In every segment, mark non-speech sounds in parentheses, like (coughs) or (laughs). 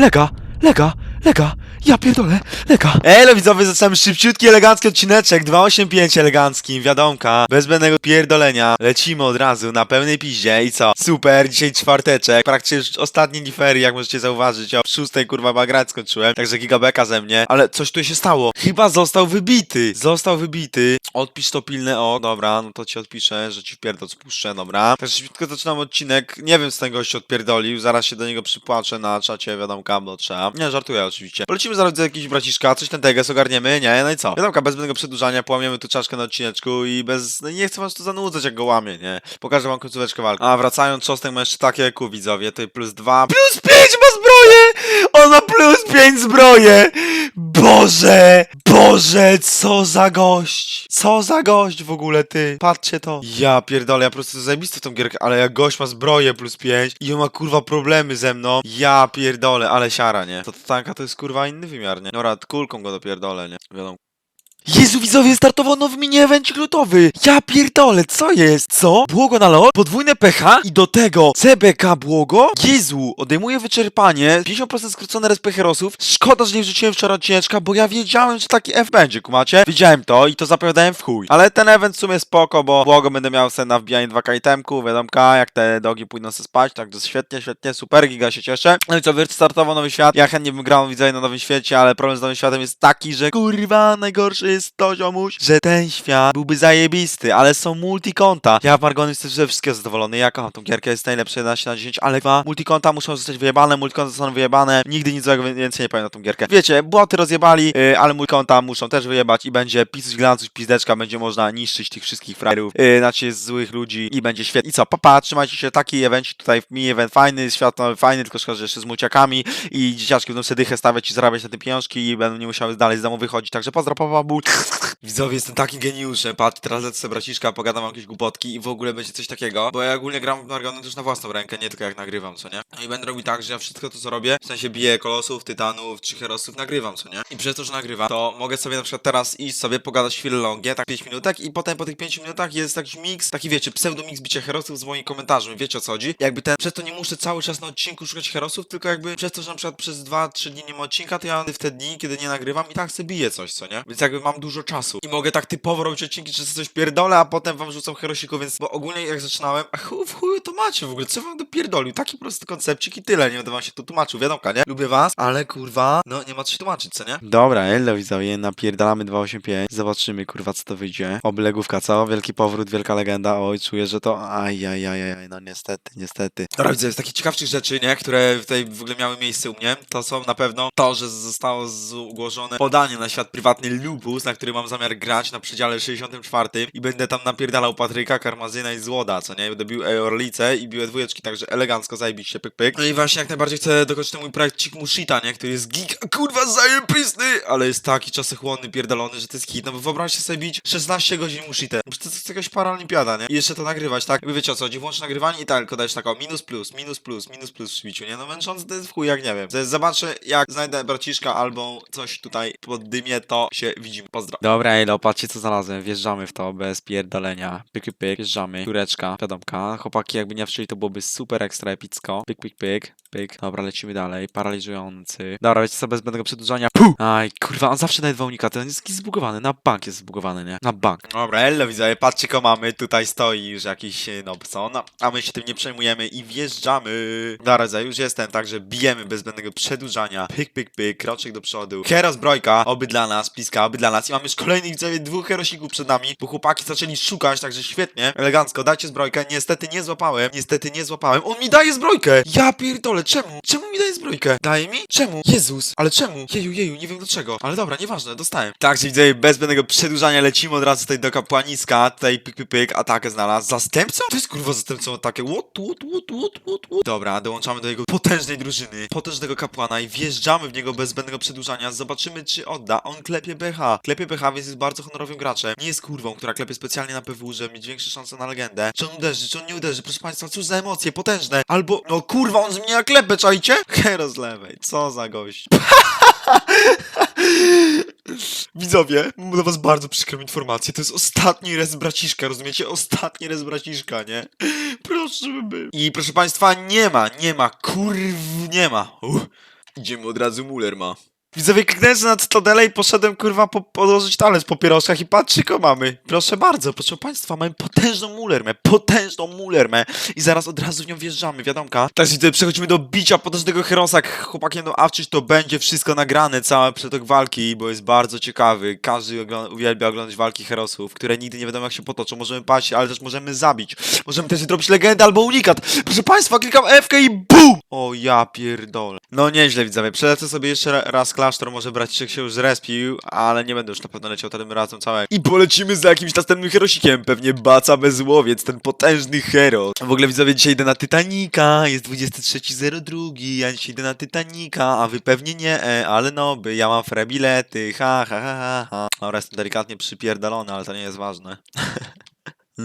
lega, ah, lega, lega, ja pierdolę, lega. Elo widzowie, zaczynamy szybciutki, elegancki odcineczek, 285 elegancki, wiadomka, bez zbędnego pierdolenia. Lecimy od razu na pełnej piździe i co? Super, dzisiaj czwarteczek, praktycznie już ostatni difery, jak możecie zauważyć, o szóstej kurwa bagrać skończyłem, także gigabeka ze mnie, ale coś tu się stało. Chyba został wybity, został wybity. Odpisz to pilne o, dobra, no to ci odpiszę, że ci wpierdol spuszczę, dobra. Także szybko zaczynam odcinek, nie wiem co ten gość odpierdolił, zaraz się do niego przypłaczę na czacie, wiadomka, bo trzeba. Nie, żartuję oczywiście. Polecimy zaraz do jakiegoś braciszka, coś ten teges ogarniemy, nie, no i co? Wiadomka, bez zbędnego przedłużania, połamiemy tu czaszkę na odcineczku i bez, no nie chcę was tu zanudzać jak go łamie, nie. Pokażę wam końcóweczkę walki. A, wracając, Czosnek ma jeszcze takie ku widzowie, tutaj plus dwa, plus pięć ma zbroję! On ma plus pięć zbroję! Boże! Boże, co za gość! Co za gość w ogóle, ty? Patrzcie to. Ja pierdolę, ja po prostu zajebisty w tą gierkę, ale jak gość ma zbroję plus 5 i on ma kurwa problemy ze mną, ja pierdolę, ale siara, nie? To tanka to jest kurwa inny wymiar, nie? Dobra, kulką go dopierdolę, nie? Wiadomo. Jezu, widzowie, startował nowy mini-evencik lutowy! Ja pierdolę, co jest? Co? Błogo na lot? Podwójne pH i do tego CBK błogo? Jezu, odejmuje wyczerpanie, 50% skrócone respy herosów. Szkoda, że nie wrzuciłem wczoraj odcineczka, bo ja wiedziałem, że taki F będzie, kumacie? Wiedziałem to i to zapowiadałem w chuj. Ale ten event w sumie spoko, bo błogo będę miał sen na wbijanie 2K itemku, wiadomka, jak te dogi pójdą se spać, tak to świetnie, świetnie, super, giga się cieszę. No i co, startował nowy świat, ja chętnie bym grał, widzę na nowym świecie, ale problem z nowym światem jest taki, że kurwa, najgorszy jest to, ziomuś, że ten świat byłby zajebisty, ale są multikonta. Ja w Margony jestem ze wszystkiego zadowolony, ja kocham tą gierkę, jest najlepsze 11 na 10, ale dwa multikonta muszą zostać wyjebane, multikonta zostaną wyjebane, nigdy nic więcej nie powiem na tą gierkę. Wiecie, boty rozjebali, yy, ale multikonta muszą też wyjebać i będzie pisuć glancuś, pizdeczka, będzie można niszczyć tych wszystkich frajerów, yy, znaczy złych ludzi i będzie świetnie. I co, papa, trzymajcie się, taki event tutaj, mi event fajny, świat fajny, tylko szkoda, że jeszcze z mulciakami i dzieciaczki będą sobie dychę stawiać i zarabiać na tym pieniążki i będą nie musiały dalej z domu wychodzić, także pozdro, papa, Widzowie, jestem takim geniuszem, patrz, teraz lecę braciszka, pogadam jakieś głupotki i w ogóle będzie coś takiego, bo ja ogólnie gram w Margony też na własną rękę, nie tylko jak nagrywam, co nie? No i będę robił tak, że ja wszystko to co robię, w sensie biję kolosów, tytanów, czy herosów, nagrywam, co nie? I przez to, że nagrywam, to mogę sobie na przykład teraz iść sobie pogadać chwilę longie, tak 5 minutek i potem po tych 5 minutach jest jakiś mix, taki wiecie, pseudo mix bicia herosów z moimi komentarzami, wiecie o co chodzi? Jakby ten, przez to nie muszę cały czas na odcinku szukać herosów, tylko jakby przez to, że na przykład przez 2-3 dni nie ma odcinka, to ja w te dni, kiedy nie nagrywam i tak sobie biję coś, co nie? Więc jakby dużo czasu i mogę tak typowo robić odcinki, czy coś pierdolę, a potem wam rzucam herosiku, więc bo ogólnie jak zaczynałem, a chuj, w chuju to macie w ogóle, co wam dopierdolił? Taki prosty koncepcik i tyle, nie będę wam się tu tłumaczył, wiadomo, nie? Lubię was, ale kurwa, no nie ma co się tłumaczyć, co nie? Dobra, elo widzowie, napierdalamy 285, zobaczymy kurwa co to wyjdzie. Oblegówka, co? Wielki powrót, wielka legenda, oj, czuję, że to, ajajajaj, no niestety, niestety. Dobra widzę, z takich ciekawszych rzeczy, nie, które tutaj w ogóle miały miejsce u mnie, to są na pewno to, że zostało zgłoszone podanie na świat prywatny Na który mam zamiar grać na przedziale 64 i będę tam napierdalał Patryka, Karmazyna i Złoda, co nie? Będę bił e, Orlice i biłe dwójeczki, także elegancko zajebiście, pyk, pyk. No i właśnie jak najbardziej chcę dokończyć ten mój projekt Chick Mushita, nie? Który jest giga, kurwa, zajebisty, ale jest taki czasochłonny, pierdolony, że to jest hit. No bo wyobraźcie sobie bić 16 godzin Mushitę. Przecież to jest jakaś paralimpiada, nie? I jeszcze to nagrywać, tak? Wy wiecie o co chodzi, włącz nagrywanie i tak, tylko dajesz taką minus plus, minus plus, minus plus w świciu, nie? No męczące to jest w chuj, jak nie wiem. Zobaczę, jak znajdę braciszka albo coś tutaj pod dymie, to się widzimy. Pozdro. Dobra, elo, patrzcie co znalazłem. Wjeżdżamy w to bez pierdolenia. Pyk, pyk, pyk. Wjeżdżamy. Tureczka, wiadomka. Chłopaki jakby nie wczyli, to byłoby super ekstra epicko. Pyk, pyk, pyk. Pyk. Dobra, lecimy dalej. Paraliżujący. Dobra, wiecie co, bez zbędnego przedłużania. Puh! Aj, kurwa, on zawsze nawet unika. Ten jest jakiś zbugowany. Na bank jest zbugowany, nie? Na bank. Dobra, elo, widzę. Patrzcie, ko mamy. Tutaj stoi już jakiś e, Nobson. A my się tym nie przejmujemy i wjeżdżamy. Dobra, już jestem, także bijemy bez zbędnego przedłużania. Pyk, pyk, pyk. Kroczek do przodu. Hero zbrojka. Oby dla nas. Pliska, oby dla nas. I mamy już kolejnych widzowie dwóch herosików przed nami, bo chłopaki zaczęli szukać, także świetnie, elegancko, dajcie zbrojkę, niestety nie złapałem, niestety nie złapałem, on mi daje zbrojkę! Ja pierdolę, czemu? Czemu mi daje zbrojkę? Daje mi? Czemu? Jezus, ale czemu? Jeju, jeju, nie wiem dlaczego, ale dobra, nieważne, dostałem. Także widzę, bez zbędnego przedłużania lecimy od razu tutaj do kapłaniska, tutaj pyk, pyk, pyk, atakę znalazł, zastępcą? To jest kurwa zastępcą atakę, what, what, what, what, what, what? Dobra, dołączamy do jego potężnej drużyny, potężnego kapłana i wjeżdżamy w niego bez przedłużania, zobaczymy czy odda, on klepie BH, klepie więc jest bardzo honorowym graczem, nie jest kurwą, która klepie specjalnie na PW, żeby mieć większe szanse na legendę. Czy on uderzy, czy on nie uderzy, proszę państwa, cóż za emocje, potężne, albo, no kurwa, on zmienia klepę, czajcie? (laughs) Hero z lewej, co za gość. (laughs) Widzowie, mam dla was bardzo przykrą informację. To jest ostatni res braciszka, rozumiecie? Ostatni res braciszka, nie? Proszę by. I proszę państwa, nie ma, nie ma, kurw, nie ma. Uff. Idziemy od razu, Muller ma. Widzowie, kliknąłem na Cytadelę i poszedłem, kurwa, po, podłożyć talerz po pierożkach i patrzcie, kogo mamy. Proszę bardzo, proszę państwa, mamy potężną Mullermę, potężną Mullermę i zaraz od razu w nią wjeżdżamy, wiadomka. Także widzę, przechodzimy do bicia potężnego Herosa, jak chłopakiem do awczyć, to będzie wszystko nagrane, cały przetok walki, bo jest bardzo ciekawy. Każdy ogl- uwielbia oglądać walki Herosów, które nigdy nie wiadomo jak się potoczą. Możemy paść, ale też możemy zabić. Możemy też zrobić legendę albo unikat. Proszę państwa, klikam F i BUM! O ja pierdolę. No nieźle widzowie, przelecę sobie jeszcze ra- raz klasztor, może braciszek się już zrespił, ale nie będę już na pewno leciał tym razem całego. I polecimy za jakimś następnym herosikiem, pewnie Baca Bezłowiec, ten potężny hero. W ogóle widzowie, dzisiaj idę na Titanica, jest 23.02, ja dzisiaj idę na Titanica, a wy pewnie nie, e, ale no, by ja mam free bilety, ha ha ha ha ha. Jestem delikatnie przypierdolony, ale to nie jest ważne. (laughs)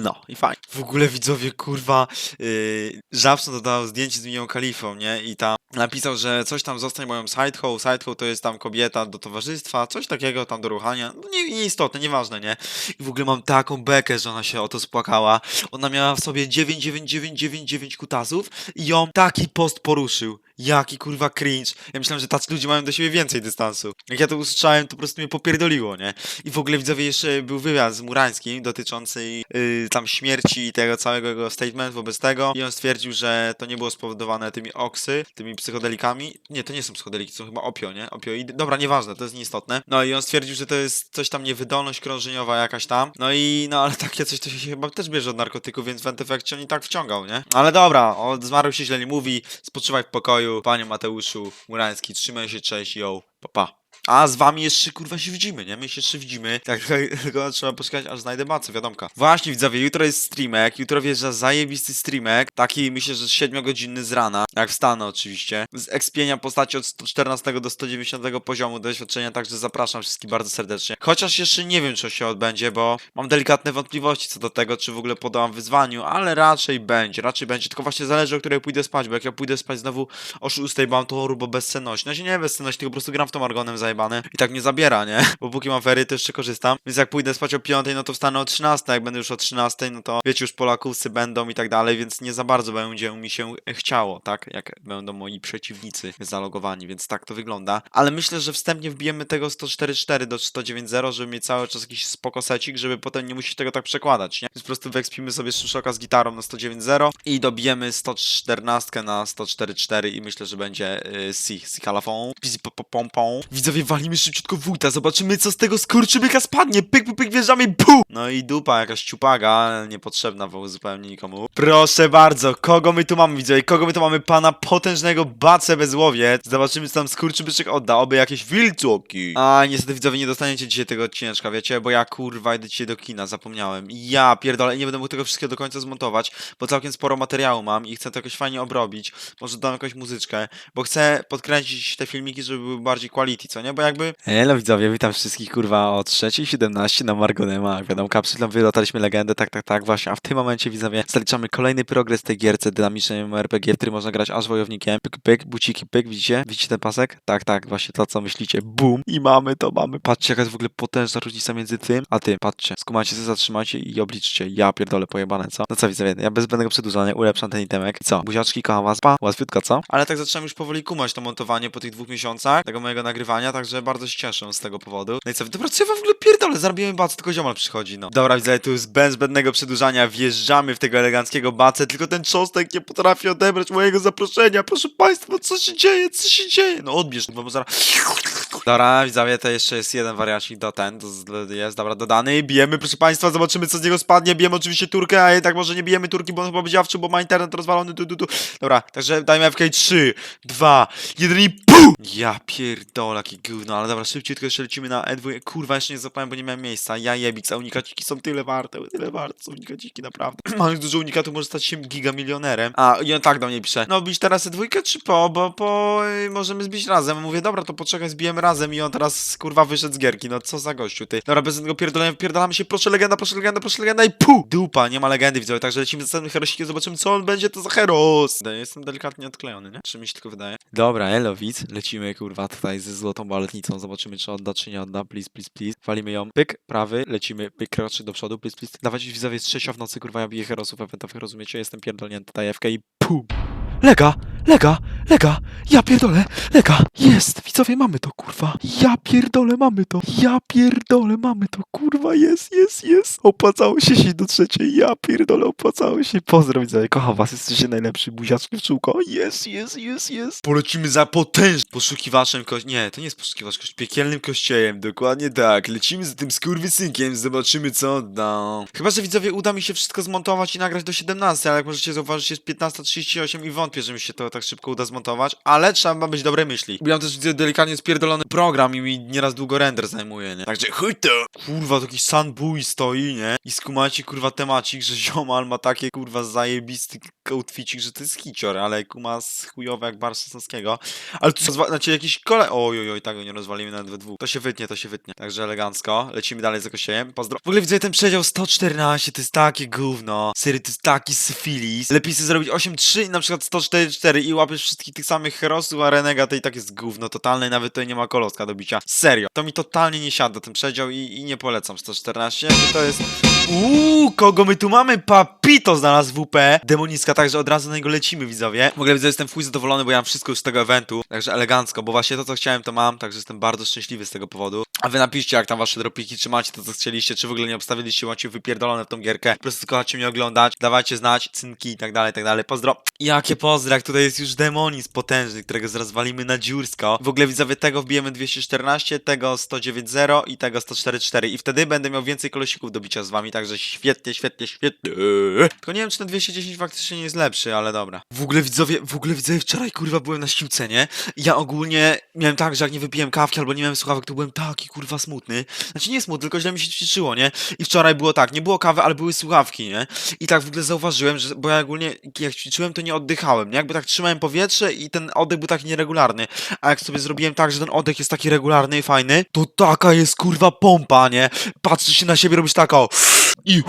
No i fajnie. W ogóle widzowie, kurwa, yy, Żabson dodał zdjęcie z Minią Kalifą, nie? I tam napisał, że coś tam zostań moją sidehoe. Sidehoe to jest tam kobieta do towarzystwa, coś takiego tam do ruchania. No nie, nieistotne, nieważne, nie? I w ogóle mam taką bekę, że ona się o to spłakała. Ona miała w sobie 99999 kutasów i ją taki post poruszył. Jaki kurwa cringe. Ja myślałem, że tacy ludzie mają do siebie więcej dystansu. Jak ja to usłyszałem, to po prostu mnie popierdoliło, nie? I w ogóle widzowie jeszcze był wywiad z Murańskim dotyczący yy, tam śmierci i tego całego jego statement wobec tego. I on stwierdził, że to nie było spowodowane tymi oksy, tymi psychodelikami. Nie, to nie są psychodeliki, to są chyba opio, nie? Opioidy. Dobra, nieważne, to jest nieistotne. No i on stwierdził, że to jest coś tam niewydolność krążeniowa jakaś tam. No i no ale takie coś to się chyba też bierze od narkotyków, więc w efekcie on i tak wciągał, nie? Ale dobra, o zmarł się źle nie mówi. Spoczywaj w pokoju, panie Mateuszu Murański, trzymaj się, cześć, yo, pa pa. A z wami jeszcze kurwa się widzimy, nie? My się jeszcze widzimy. (laughs) Tak, tylko trzeba poczekać, aż znajdę bacę, wiadomka. Właśnie widzowie, jutro jest streamek, jutro wjeżdża zajebisty streamek. Taki myślę, że 7-godzinny z rana. Jak wstanę oczywiście. Z ekspienia postaci od 114 do 190 poziomu doświadczenia, także zapraszam wszystkich bardzo serdecznie. Chociaż jeszcze nie wiem, czy się odbędzie, bo mam delikatne wątpliwości co do tego, czy w ogóle podałam wyzwaniu, ale raczej będzie, raczej będzie. Tylko właśnie zależy, o której pójdę spać, bo jak ja pójdę spać znowu o 6, bo mam to turbo bezsenność. No się nie bezsenność, tylko po prostu gram w tą argonem i tak mnie zabiera, nie? Bo póki mam fery, to jeszcze korzystam. Więc jak pójdę spać o 5, no to wstanę o 13, jak będę już o 13, no to wiecie, już Polakusy będą i tak dalej, więc nie za bardzo będzie mi się chciało, tak? Jak będą moi przeciwnicy zalogowani, więc tak to wygląda. Ale myślę, że wstępnie wbijemy tego 104.4 do 109.0, żeby mieć cały czas jakiś spokosecik, żeby potem nie musieć tego tak przekładać, nie? Więc po prostu wyekspimy sobie Szuszoka z gitarą na 109.0 i dobijemy 114 na 104.4 i myślę, że będzie y, si, si po, po, pom, pom. Widzowie, walimy szybciutko wójta, zobaczymy co z tego skurczybyka spadnie, pyk, pyk, pyk, wjeżdżamy, pu! No i dupa, jakaś ciupaga, niepotrzebna w zupełnie nikomu. Proszę bardzo, kogo my tu mamy, widzowie, kogo my tu mamy? Pana potężnego Bacę Bezłowiec. Zobaczymy, co tam skurczybyczek odda, oby jakieś wilczoki. A niestety, widzowie, nie dostaniecie dzisiaj tego odcineczka, wiecie, bo ja kurwa idę dzisiaj do kina, zapomniałem. Ja pierdolę, nie będę mógł tego wszystkiego do końca zmontować, bo całkiem sporo materiału mam i chcę to jakoś fajnie obrobić. Może dam jakąś muzyczkę, bo chcę podkręcić te filmiki, żeby były bardziej quality, co nie? Bo jakby... Hello widzowie, witam wszystkich kurwa o 3.17 na Margonema. Wiadomka, przed chwilą wylataliśmy legendę, tak, tak, tak, właśnie. A w tym momencie widzowie zaliczamy kolejny progres tej gierce dynamicznej RPG, w którym można grać aż wojownikiem. Pyk, pyk, buciki, pyk, widzicie? Widzicie ten pasek? Tak, tak, właśnie to co myślicie. Bum! I mamy to, mamy. Patrzcie jaka jest w ogóle potężna różnica między tym, a tym. Patrzcie, skumacie się, zatrzymacie i obliczcie. Ja pierdolę pojebane, co? No co widzowie, ja bez zbędnego przedłużania ulepszam ten itemek. Co? Buziaczki, kocham was, pa, łatwiutko, co? Ale tak zacząłem już powoli kumać to montowanie po tych dwóch miesiącach tego mojego nagrywania, także bardzo się cieszę z tego powodu. No i co? Dobra, co ja w ogóle pierdolę? Zarobiłem bacę, tylko ziomal przychodzi, no. Dobra, widzę, tu jest bez zbędnego przedłużania wjeżdżamy w tego eleganckiego bacę, tylko ten czosnek nie potrafi odebrać mojego zaproszenia. Proszę państwa, co się dzieje? Co się dzieje? No odbierz, bo zaraz... Dobra, widzowie, to jeszcze jest jeden wariacik do ten, to jest, dobra, dodany. Bijemy, proszę państwa, zobaczymy co z niego spadnie. Bijemy oczywiście Turkę, a jednak może nie bijemy Turki, bo on chyba będzie bo ma internet rozwalony, tu, tu, tu. Dobra, także dajmy FK 3, 2, 1 i PUM! Ja pierdolę, jakie gówno, ale dobra, szybciutko jeszcze lecimy na E2. Kurwa, jeszcze nie zapałem, bo nie miałem miejsca. Ja jebik, a unikaciki są tyle warte, tyle warte są unikaciki, naprawdę. (clears throat) Mając dużo unikatów, może stać się gigamilionerem. A, i on tak do mnie pisze, no bić teraz E2 czy po, bo po y, możemy zbić razem. Mówię, dobra, to poczekaj, zbijemy razem i on teraz, kurwa, wyszedł z gierki, no co za gościu, ty. Dobra, bez tego pierdolenia, pierdolamy się, proszę legenda, proszę legenda, proszę legenda i pu! Dupa, nie ma legendy, widzowie, także lecimy z następnym herosikiem, zobaczymy, co on będzie to za heros. Jestem delikatnie odklejony, nie? Czy mi się tylko wydaje? Dobra, elo, widz, lecimy, kurwa, tutaj ze złotą baletnicą, zobaczymy, czy odda, czy nie odda, please, please, please. Walimy ją, pyk, prawy, lecimy, pyk, kroczy do przodu, please, please. Dawać widzowie, jest trzecia w nocy, kurwa, ja biję herosów, eventowych, rozumiecie? Jestem pierdolnięty, daję FK i pum! Lega, lega, lega, ja pierdolę, lega, jest, widzowie, mamy to, kurwa, ja pierdolę, mamy to, ja pierdolę, mamy to, kurwa, jest, jest, jest, opłacało się się do trzeciej, ja pierdolę, opłacało się, pozdro, widzowie, kocham was, jesteście najlepszy, buziaczki w czółko, jest, jest, jest, jest. Polecimy za potężnym poszukiwaczem kości, nie, to nie jest poszukiwacz kości, piekielnym kościejem, dokładnie tak, lecimy z tym skurwysynkiem, zobaczymy co da. Chyba, że widzowie uda mi się wszystko zmontować i nagrać do 17, ale jak możecie zauważyć jest 15.38 i wątpię, że mi się to tak szybko uda zmontować, ale trzeba być dobre myśli. Ja też delikatnie spierdolony program i mi nieraz długo render zajmuje, nie? Także chuj to! Kurwa, to jakiś sunbój stoi, nie? I skumacie kurwa temacik, że ziomal ma takie kurwa zajebisty outficik, że to jest hicior, ale kuma z jak bar sosnowskiego. Ale tu znaczy jakiś kole... Oj, oj, tak go nie rozwalimy nawet we dwóch. To się wytnie, to się wytnie. Także elegancko. Lecimy dalej z ekosiejem. Pozdro. W ogóle widzę ten przedział 114, to jest takie gówno. Sery, to jest taki syfilis. Lepiej sobie zrobić 8.3 i na przykład 104.4 i łapiesz wszystkich tych samych herosów, a Renega to i tak jest gówno totalne nawet tutaj nie ma koloska do bicia. Serio. To mi totalnie nie siada ten przedział i, i nie polecam 114, bo to jest... Uuu, kogo my tu mamy? Papito znalazł WP. Demoniska, także od razu na niego lecimy, widzowie. W ogóle widzę, jestem chuj zadowolony, bo ja mam wszystko już z tego eventu. Także elegancko, bo właśnie to, co chciałem, to mam. Także jestem bardzo szczęśliwy z tego powodu. A wy napiszcie, jak tam wasze dropiki, czy macie to, co chcieliście, czy w ogóle nie obstawiliście, macie wypierdolone w tą gierkę. Po prostu kochacie mnie oglądać. Dawajcie znać, cynki i tak dalej, i tak dalej. Pozdro. Jakie pozdro, jak tutaj jest już demonizm potężny, którego zaraz walimy na dziursko. W ogóle widzowie tego wbijemy 214, tego 109.0 i tego 104.4 i wtedy będę miał więcej kolosików do bicia z wami, także świetnie, świetnie, świetnie. Tylko nie wiem, czy ten 210 faktycznie nie jest lepszy, ale dobra. W ogóle widzowie, w ogóle widzowie, wczoraj kurwa byłem na siłce, nie? Ja ogólnie miałem tak, że jak nie wypiłem kawki albo nie miałem słuchawek, to byłem taki kurwa smutny. Znaczy nie smutny, tylko źle mi się ćwiczyło, nie? I wczoraj było tak, nie było kawy, ale były słuchawki, nie? I tak w ogóle zauważyłem, że, bo ja ogólnie jak ćwiczyłem, to nie oddychałem, nie? Jakby tak trzymałem powietrze i ten oddech był taki nieregularny. A jak sobie zrobiłem tak, że ten oddech jest taki regularny i fajny, to taka jest kurwa pompa, nie? Patrzysz się na siebie, robisz taką i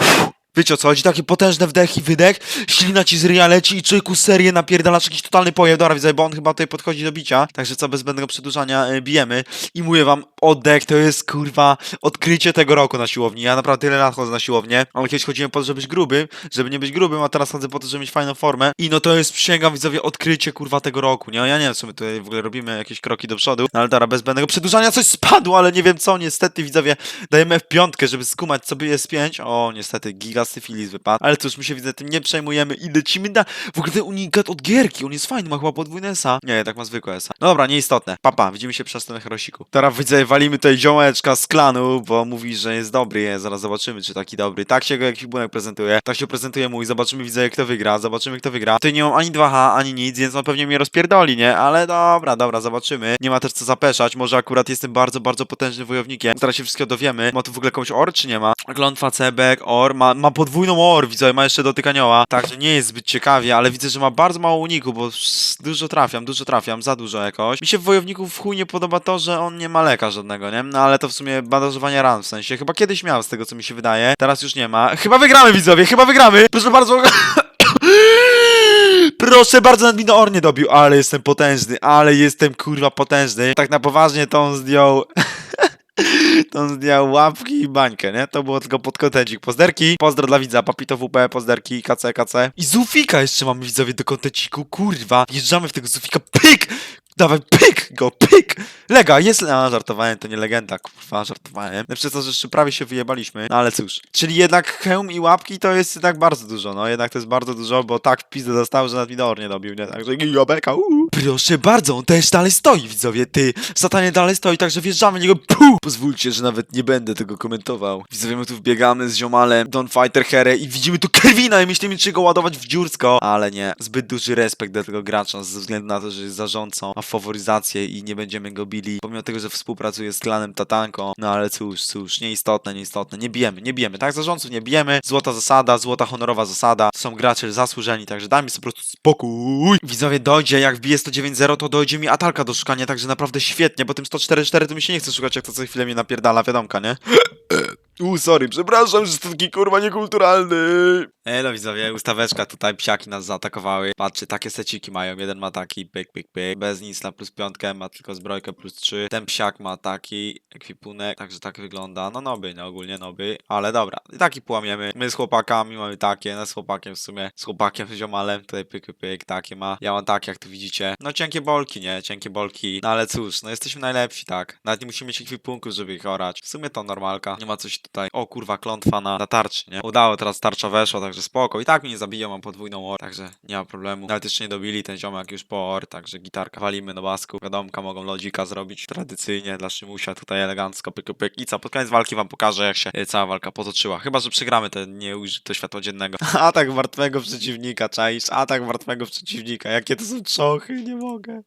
Wiecie o co chodzi? Takie potężne wdech i wydech, ślina ci z ryja leci i człowieku serię napierdalasz jakiś totalny pojew. Dobra, widzę, bo on chyba tutaj podchodzi do bicia, także co, bez zbędnego przedłużania y, bijemy. I mówię wam, oddech to jest kurwa odkrycie tego roku na siłowni. Ja naprawdę tyle lat chodzę na siłownię, ale kiedyś chodziłem po to, żeby być gruby, żeby nie być grubym, a teraz chodzę po to, żeby mieć fajną formę. I no to jest, przysięgam widzowie, odkrycie kurwa tego roku, nie? Ja nie wiem, co my tutaj w ogóle robimy, jakieś kroki do przodu, no ale dobra, bez zbędnego przedłużania coś spadło, ale nie wiem co, niestety widzowie, dajemy w piątkę, żeby skumać, co by jest 5. O, niestety, gigasyfilis wypadł. Ale cóż, my się widzę tym nie przejmujemy i lecimy na... W ogóle unikat od gierki, on jest fajny, ma chyba podwójne SA. Nie, tak ma zwykłe SA. No dobra, nieistotne. Papa, widzimy się przez ten herosiku. Teraz widzę, walimy tutaj ziołeczka z klanu, bo mówi, że jest dobry, je, zaraz zobaczymy, czy taki dobry. Tak się go jakiś bunek prezentuje. Tak się prezentuje mój, zobaczymy, widzę, kto wygra, zobaczymy, kto wygra. Tutaj nie mam ani 2H, ani nic, więc on pewnie mnie rozpierdoli, nie? Ale dobra, dobra, zobaczymy. Nie ma też co zapeszać, może akurat jestem bardzo, bardzo potężnym wojownikiem. Zaraz się wszystkiego dowiemy. Ma tu w ogóle komuś or, czy nie ma? Glątwa Cebek, or, ma, ma podwójną or, widzę, ma jeszcze dotyk anioła. Także nie jest zbyt ciekawie, ale widzę, że ma bardzo mało uniku, bo dużo trafiam, dużo trafiam, za dużo jakoś. Mi się w wojowniku w chuj nie podoba to, że on nie ma leka żadnego, nie? No ale to w sumie bandażowanie ran, w sensie. Chyba kiedyś miał, z tego co mi się wydaje. Teraz już nie ma. Chyba wygramy, widzowie, chyba wygramy! Proszę bardzo... (coughs) Proszę bardzo, nad mi Or nie dobił, ale jestem potężny, ale jestem kurwa potężny. Tak na poważnie to on zdjął... To on zdjął łapki i bańkę, nie? To było tylko podkontencik. Pozderki, pozdro dla widza, Papito WP, pozderki, KC, KC. I Zufika jeszcze mamy widzowie do kontenciku, kurwa. Wjeżdżamy w tego Zufika, pyk! Dawaj, pyk go, pyk! Lega, jest... A, żartowałem, to nie legenda, kurwa, żartowałem. Lepsze to, że jeszcze prawie się wyjebaliśmy, no ale cóż. Czyli jednak hełm i łapki to jest jednak bardzo dużo, no jednak to jest bardzo dużo, bo tak w pizdę dostał, że nawet nie dobił, nie? Także gigabeka, uuu. Proszę bardzo, on też dalej stoi, widzowie, ty. Satanie dalej stoi, także wjeżdżamy w niego, puh! Pozwólcie, że nawet nie będę tego komentował. Widzowie, my tu wbiegamy z ziomalem, Don Fighter Here i widzimy tu Kerwina i myślimy, czy go ładować w dziursko, ale nie. Zbyt duży respekt dla tego gracza, ze względu na to, że jest zarządcą, ma faworyzację i nie będziemy go bili, pomimo tego, że współpracuje z klanem Tatanko, no ale cóż, cóż, nieistotne, nieistotne, nie bijemy, nie bijemy, tak? Zarządców nie bijemy, złota zasada, złota honorowa zasada, są gracze zasłużeni, także daj mi sobie po prostu spokój. Widzowie, dojdzie, jak wbije 109.0, to dojdzie mi atalka do szukania, także naprawdę świetnie, bo tym 104.4 to mi się nie chce szukać, jak to co chwilę mnie napierdala, wiadomka, nie? U, sorry, przepraszam, że to taki kurwa niekulturalny. Elo widzowie, ustaweczka tutaj, psiaki nas zaatakowały. Patrzcie, takie seciki mają, jeden ma taki, pyk, pyk, pyk, bez nic na plus piątkę, ma tylko zbrojkę plus trzy. Ten psiak ma taki ekwipunek, także tak wygląda. No noby, no ogólnie noby, ale dobra, i taki połamiemy. My z chłopakami mamy takie, no z chłopakiem w sumie, z chłopakiem, z ziomalem, tutaj pyk, pyk, pyk, takie ma. Ja mam takie, jak tu widzicie. No cienkie bolki, nie? Cienkie bolki, no ale cóż, no jesteśmy najlepsi, tak? Nawet nie musimy mieć ekwipunków, żeby ich orać. W sumie to normalka, nie ma coś tutaj. O kurwa, klątwa na, na tarczy, nie? Udało, teraz tarcza weszła, także spoko. I tak mnie nie zabiją, mam podwójną or, także nie ma problemu. Nawet jeszcze nie dobili ten ziomek już po or, także gitarka walimy na basku. Wiadomka mogą lodzika zrobić tradycyjnie dla Szymusia, tutaj elegancko, pyk, pyk. I co, pod koniec walki wam pokażę, jak się e, cała walka potoczyła. Chyba, że przegramy te nie ujrzy to światło dziennego. (laughs) Atak martwego przeciwnika, czaisz? Atak martwego przeciwnika. Jakie to są czochy, nie mogę.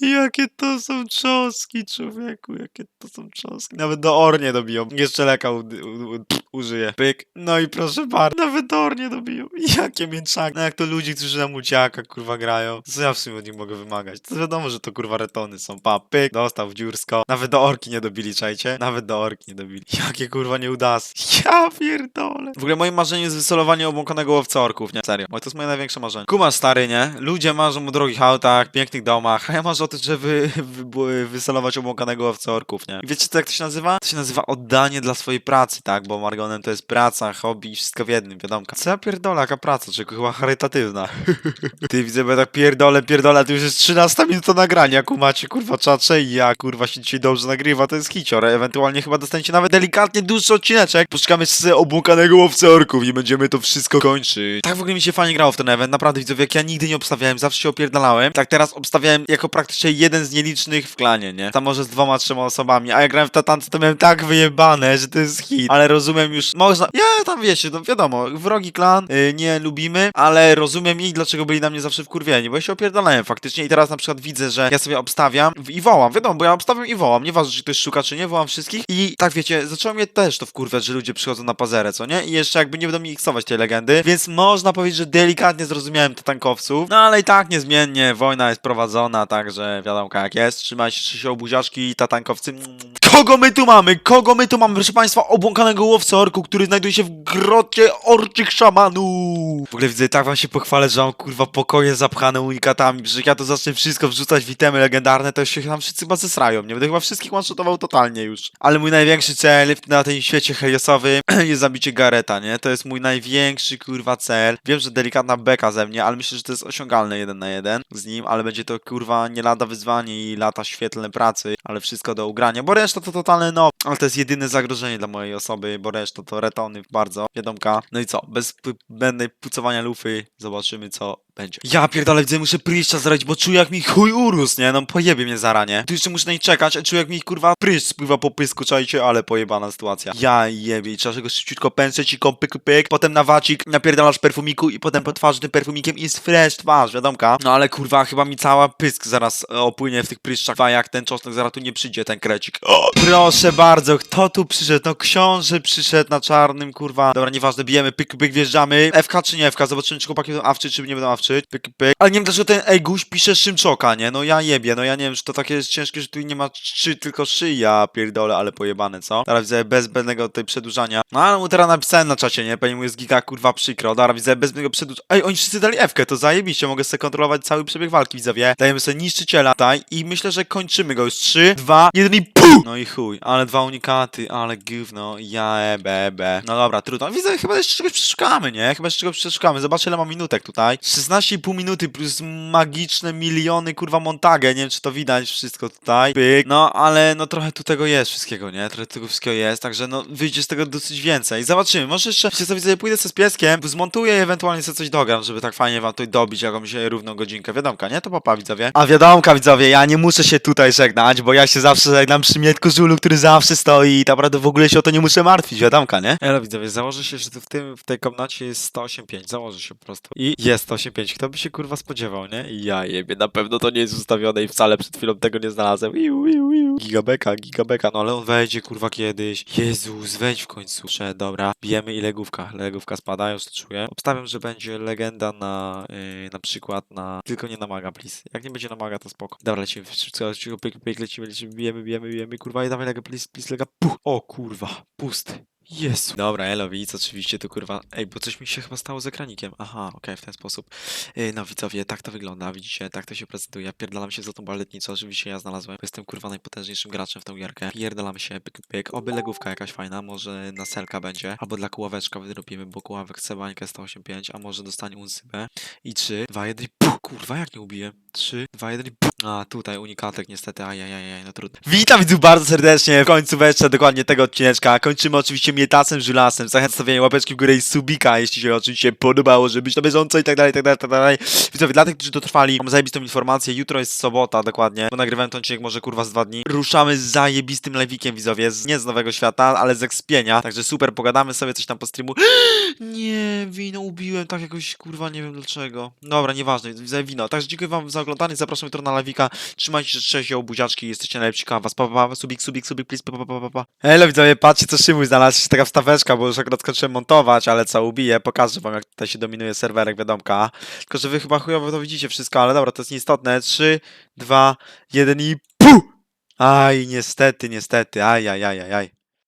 Jakie to są czoski, człowieku, jakie to są czoski. Nawet do or nie dobiją. Jeszcze leka u, u, u, użyję. Pyk. No i proszę bardzo, nawet do or nie dobiją. (laughs) Jakie mięczaki. No jak to ludzi, którzy na muciaka, kurwa, grają. Co ja w sumie od nich mogę wymagać? To wiadomo, że to kurwa retony są. Pa, pyk. Dostał w dziursko. Nawet do orki nie dobili, czajcie? Nawet do orki nie dobili. (laughs) Jakie kurwa nieudasy. (laughs) Ja pierdolę. W ogóle moim marzeniem jest wysolowanie obłąkanego łowca orków, nie? Serio. Bo to jest moje największe marzenie. Kumasz stary, nie? Ludzie marzą o drogich autach, pięknych domach, a ja marzę o tym, żeby wy, wy, wysolować obłąkanego łowca orków, nie? I wiecie co, jak to się nazywa? To się nazywa oddanie dla swojej pracy, tak? Bo Margonem to jest praca, hobby i wszystko w jednym, wiadomo. Co ja pierdolę, jaka praca? Czy chyba charytatywna? (laughs) Ty widzę, bo ja tak pierdolę, pierdolę, to już jest 13 minuta nagrania, kumacie, kurwa, czacze i ja, kurwa, się dzisiaj dobrze nagrywa, to jest hicior, ewentualnie chyba dostaniecie nawet delikatnie dłuższy odcineczek, poczekamy z obłąkanego łowcy orków i będziemy to wszystko kończyć. Tak w ogóle mi się fajnie grało w ten event, naprawdę widzowie, jak ja nigdy nie obstawiałem, zawsze się opierdalałem, tak teraz obstawiałem jako praktycznie jeden z nielicznych w klanie, nie? Tam może z dwoma, trzema osobami, a jak grałem w Tatance, to miałem tak wyjebane, że to jest hit, ale rozumiem już, można, ja tam wiecie, no wiadomo, wrogi klan, y, nie lubimy, ale rozumiem ich, dlaczego byli na mnie zawsze wkurwieni, bo ja się opierdalałem faktycznie i teraz na przykład widzę, że ja sobie obstawiam i wołam, wiadomo, bo ja obstawiam i wołam, nieważne, czy ktoś szuka, czy nie, wołam wszystkich i tak wiecie, zaczęło mnie też to wkurwiać, że ludzie przychodzą na pazerę, co nie? I jeszcze jakby nie będą mi iksować tej legendy, więc można powiedzieć, że delikatnie zrozumiałem te tankowców, no ale i tak niezmiennie wojna jest prowadzona, także wiadomo jak jest, trzymajcie się obuziaczki i tatankowcy. Kogo my tu mamy? Kogo my tu mamy? Proszę państwa, obłąkanego łowcę orku, który znajduje się w grocie orczych szamanów. W ogóle widzę, tak wam się pochwalę, że mam kurwa pokoje zapchane unikatami, że jak ja to zacznę wszystko wrzucać w itemy legendarne, to się tam wszyscy chyba zesrają, nie będę chyba wszystkich one-shotował totalnie już. Ale mój największy cel na tym świecie heliosowym (clears throat) jest zabicie Gareta, nie? To jest mój największy kurwa cel. Wiem, że delikatna beka ze mnie, ale myślę, że to jest osiągalne jeden na jeden z nim, ale będzie to kurwa nie lada wyzwanie i lata świetlne pracy, ale wszystko do ugrania, bo reszta to totalne no, ale to jest jedyne zagrożenie dla mojej osoby, bo reszta to retony bardzo, wiadomka. No i co, bez zbędnej pucowania lufy zobaczymy co będzie. Ja pierdolę, widzę, muszę pryszcza zrobić, bo czuję jak mi chuj urósł, nie? No pojebie mnie zaranie. Tu jeszcze muszę na nie czekać, a czuję jak mi kurwa pryszcz spływa po pysku, czajcie, ale pojebana sytuacja. Ja jebie, trzeba go szybciutko pęczeć i pyk, pyk, potem na wacik napierdalasz perfumiku i potem po twarzy tym perfumikiem i jest fresh twarz, wiadomka. No ale kurwa, chyba mi cała pysk zaraz e, opłynie w tych pryszczach, a jak ten czosnek zaraz tu nie przyjdzie, ten krecik. O, proszę bardzo, kto tu przyszedł? No książę przyszedł na czarnym, kurwa. Dobra, nieważne, bijemy, pyk, pyk, wjeżdżamy. FK czy nie FK? Zobaczymy, czy chłopaki będą awczyć, czy nie będą Pyk, pyk. Ale nie wiem, dlaczego ten Eguś pisze Szymczoka, nie? No ja jebie, no ja nie wiem, czy to takie jest ciężkie, że tu nie ma trzy, tylko trzy, ja pierdolę, ale pojebane, co? Teraz widzę bez zbędnego tutaj przedłużania. No ale mu teraz napisałem na czacie, nie? Pewnie mu jest giga, kurwa, przykro. Dobra, widzę bez zbędnego przedłużania. Ej, oni wszyscy dali Fkę, to zajebiście, mogę sobie kontrolować cały przebieg walki, widzowie. Dajemy sobie niszczyciela tutaj i myślę, że kończymy go już. Trzy, dwa, jeden i PUM! No i chuj, ale dwa unikaty, ale gówno, ja ebe, No dobra, trudno. Widzę, chyba jeszcze czegoś przeszukamy, nie? Chyba jeszcze czegoś przeszukamy. Zobaczę, ile mam minutek tutaj. 16,5 minuty plus magiczne miliony, kurwa, montagę. Nie wiem, czy to widać wszystko tutaj. Pyk. No, ale no trochę tu tego jest wszystkiego, nie? Trochę tego wszystkiego jest, także no wyjdzie z tego dosyć więcej. Zobaczymy. Może jeszcze, co widzę, pójdę sobie z pieskiem, zmontuję i ewentualnie sobie coś dogram, żeby tak fajnie wam tutaj dobić jakąś równą godzinkę. Wiadomka, nie? To papa, widzowie. A wiadomka, widzowie, ja nie muszę się tutaj żegnać, bo ja się zawsze żegnam przy Mietku Żulu, który zawsze stoi i naprawdę w ogóle się o to nie muszę martwić, wiadomka, nie? Elo, widzowie, założę się, że tu w tym, w tej komnacie jest 108.5, założę się po prostu. I jest 108.5, kto by się kurwa spodziewał, nie? I ja jebie, na pewno to nie jest ustawione i wcale przed chwilą tego nie znalazłem. Iu, iu, iu. Gigabeka, gigabeka, no ale on wejdzie kurwa kiedyś. Jezus, wejdź w końcu. Prze, dobra, bijemy i legówka. Legówka spada, już czuję. Obstawiam, że będzie legenda na yy, na przykład na... Tylko nie na maga, please. Jak nie będzie na maga, to spoko. Dobra, lecimy, wszystko, pyk, pyk, lecimy, lecimy, bijemy, bijemy, bijemy. Sorry, kurwa, i dawaj lega, please, lega, puh. O, kurwa, pusty. Jezu. Dobra, elo, widz, oczywiście to kurwa. Ej, bo coś mi się chyba stało z ekranikiem. Aha, okej, w ten sposób. Yy, no widzowie, tak to wygląda, widzicie, tak to się prezentuje. Pierdalam się za tą baletnicą, oczywiście ja znalazłem, jestem kurwa najpotężniejszym graczem w tą gierkę. Pierdalam się, pyk, pyk. Oby legówka jakaś fajna, może na selka będzie, albo dla kuławeczka wyrobimy, bo kuławek chce bańkę 185, a może dostanie unsybę. I 3, 2, 1 i puh, kurwa, jak nie ubiję? 3, 2, 1 i puh. A, tutaj unikatek niestety, ajajajaj, no trudno. Witam widzów bardzo serdecznie w końcu jeszcze dokładnie tego odcineczka. Kończymy oczywiście mietacem, żulasem. Zachęcam stawienia łapeczki w górę i subika, jeśli się oczywiście podobało, żeby być na bieżąco i tak dalej, i tak dalej, i tak dalej. Widzowie, dla tych, którzy dotrwali, mam zajebistą informację. Jutro jest sobota, dokładnie, bo nagrywałem ten odcinek może kurwa z dwa dni. Ruszamy z zajebistym live'ikiem, widzowie, z, nie z Nowego Świata, ale z Expienia, także super, pogadamy sobie coś tam po streamu. (gasps) Nie, wino ubiłem tak jakoś, kurwa, nie wiem dlaczego. Dobra, nieważne, widzę wino. Także dziękuję wam za oglądanie, zapraszam jutro na Trzymajcie się, o buziaczki, jesteście najlepsi, kocham was. Pa, pa, pa, subik, subik, subik, please, pa, pa, pa, pa, pa. Elo, widzowie, patrzcie, co Szymuś znalazł, się taka wstaweczka, bo już akurat skończyłem montować, ale co, ubiję, pokażę wam, jak tutaj się dominuje serwerek, wiadomka. Tylko, że wy chyba chujowo to widzicie wszystko, ale dobra, to jest nieistotne. 3, 2, 1 i PUH! Aj, niestety, niestety, aj, aj, aj, aj, aj.